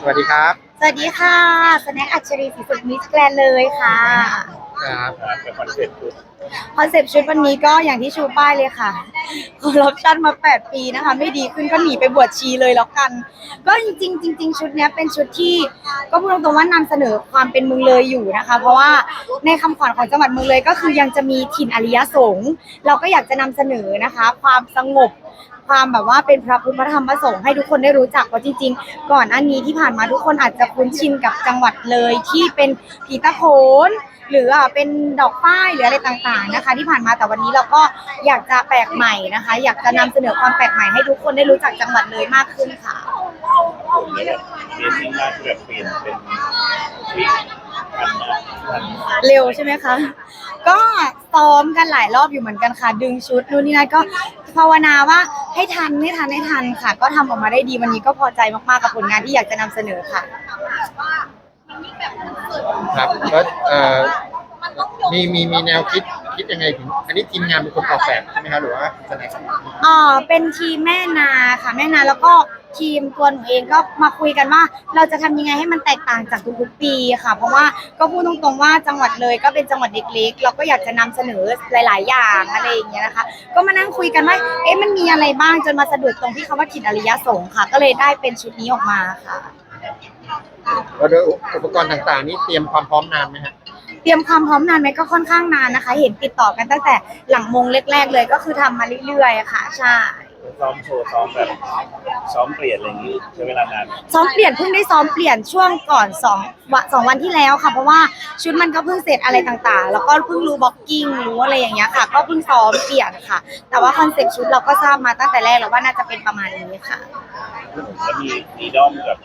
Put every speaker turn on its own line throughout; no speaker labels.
สวัสดีครับ
สวัสดีค่ะสแน็คอัจฉริสีสุดมิสแกรนเลยค่ะ
ครับ
เป็นคอนเซ็ปต์คือ
คอนเซปต์ชุดวันนี้ก็อย่างที่ชูป้ายเลยค่ะคอร์รัปชันมา 8 ปีนะคะ ไม่ดีขึ้นก็หนีไปบวชชีเลยแล้วกัน ก็จริงๆจริงๆชุดเนี้ยเป็นชุดที่ก็พูดตรงๆว่านำเสนอความเป็นเมืองเลยอยู่นะคะ เพราะว่าในคำขวัญของจังหวัดเมืองเลยก็คือยังจะมีถิ่นอริยสงฆ์เราก็อยากจะนำเสนอนะคะ ความสงบ ความแบบว่าเป็นพระพุทธธรรมประสงค์ให้ทุกคนได้รู้จักเพราะจริง ๆ ก่อนอันนี้ที่ผ่านมาทุกคนอาจจะคุ้นชินกับจังหวัดเลยที่เป็นผีตะโขน หรืออะเป็นดอกป้ายหรืออะไรต่างๆนะคะ ที่ผ่านมาแต่วันนี้เราก็อยากจะแปลกใหม่นะคะ อยากจะนำเสนอความแปลกใหม่ให้ทุกคนได้รู้จักจังหวัดเลยมากขึ้นค่ะ
แล้วแบบเบสิกมาคือแบบเปลี่ยนเป็นวิพันนะพัน
เร็วใช่ไหมคะ ก็ซ้อมกันหลายรอบอยู่เหมือนกันค่ะ ดึงชุดนู่นนี่นั่นก็ภาวนาว่าให้ทันให้ทันให้ทันค่ะ ก็ทำออกมาได้ดีวันนี้ก็พอใจมากๆกับผลงานที่อยากจะนำเสนอค่ะ
ครับแล้วเอ่อมีมีมีแนวคิดคิดยังไงถึงอันนี้ทีมงานเป็นคนออกแบบใช่ไหมครับหรือว่าแสดง
อ่าเป็นทีมแม่นาค่ะแม่นาแล้วก็ทีมตัวหนูเองก็มาคุยกันว่า เราจะทำยังไงให้มันแตกต่างจากทุกๆปีค่ะ เพราะว่าก็พูดตรงๆว่าจังหวัดเลยก็เป็นจังหวัดเล็กๆเราก็อยากจะนำเสนอหลาย ๆ อย่างอะไรอย่างเงี้ยนะคะ ก็มานั่งคุยกันว่าเอ๊ะมันมีอะไรบ้างจนมาสะดุดตรงที่คำว่าถิ่นอริยสงฆ์ค่ะ ก็เลยได้เป็นชุดนี้ออกมาค่ะ
แล้วโดยอุปกรณ์ต่างๆ นี่เตรียมความพร้อมนานไหมฮะ
เตรียมความพร้อมนานไหมก็ค่อนข้างนานนะคะ เห็นติดต่อกันตั้งแต่หลังมงแรกๆเลยก็คือทำมาเรื่อยๆอะค่ะใช่
ซ้อมโชว์ซ้อมแบบซ้อมเปลี่ยนอะไรอย่างนี้ใช้เวลานาน
ซ้อมเปลี่ยนเพิ่งได้ซ้อมเปลี่ยนช่วงก่อนสองวันสองวันที่แล้วค่ะ เพราะว่าชุดมันก็เพิ่งเสร็จอะไรต่างๆ แล้วก็เพิ่งรู้บล็อกกิ้งรู้อะไรอย่างเงี้ยค่ะ ก็เพิ่งซ้อมเปลี่ยนค่ะ แต่ว่าคอนเซ็ปต์ชุดเราก็ทราบมาตั้งแต่แรกแล้วว่าน่าจะเป็นประมาณนี้ค่ะ
แล้วมีมีด้อมกับ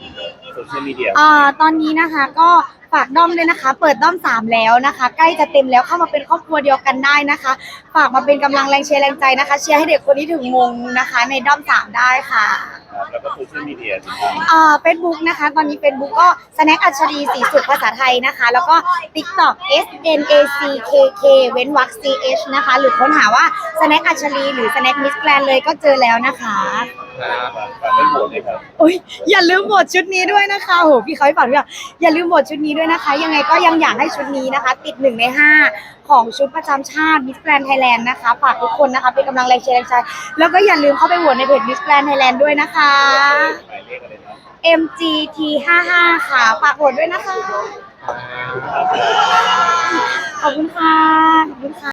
โซเชียลมีเดีย
อ่าตอนนี้นะคะก็ฝากด้อมด้วยนะคะ เปิดด้อมสามแล้วนะคะ ใกล้จะเต็มแล้วเข้ามาเป็นครอบครัวเดียวกันได้นะคะ ฝากมาเป็นกำลังแรงเชียร์แรงใจนะคะ เชียร์ให้เด็กคนนี้ถึงมงนะคะ ในด้อมสามได้ค่ะ
ครับแล้วก็โซเชียลมีเดียติดตาม
อ่าเฟซบุ๊กนะคะ ตอนนี้เฟซบุ๊กก็สแน็คอัญชรีสีสุดภาษาไทยนะคะ แล้วก็ TikTok S N A C K K เว้นวรรค C H นะคะ หรือค้นหาว่าสแน็คอัญชรีหรือสแน็คมิสแกรนเลยก็เจอแล้วนะคะ
ครับ
ฝากฝากให้โหวตเลยครับ
โอ้ยอย่าลืมโหวตชุดนี้ด้วยนะคะโหพี่เขาให้ฝากด้วยอย่าลืมโหวตชุดนี้ด้วยนะคะ ยังไงก็ยังอยากให้ชุดนี้นะคะ ติดหนึ่งในห้าของชุดประจำชาติมิสแกรนไทยแลนด์นะคะฝากทุกคนนะคะเป็นกำลังแรงเชียร์แรงใจแล้วก็อย่าลืมเข้าไปโหวตในเพจมิสแกรนไทยแลนด์ด้วยนะคะ
หมายเลขอะไรนะ
MGT 55ค่ะฝากโหวตด้วยนะคะ
ครับ
ขอบคุณค่ะขอบคุณค่ะ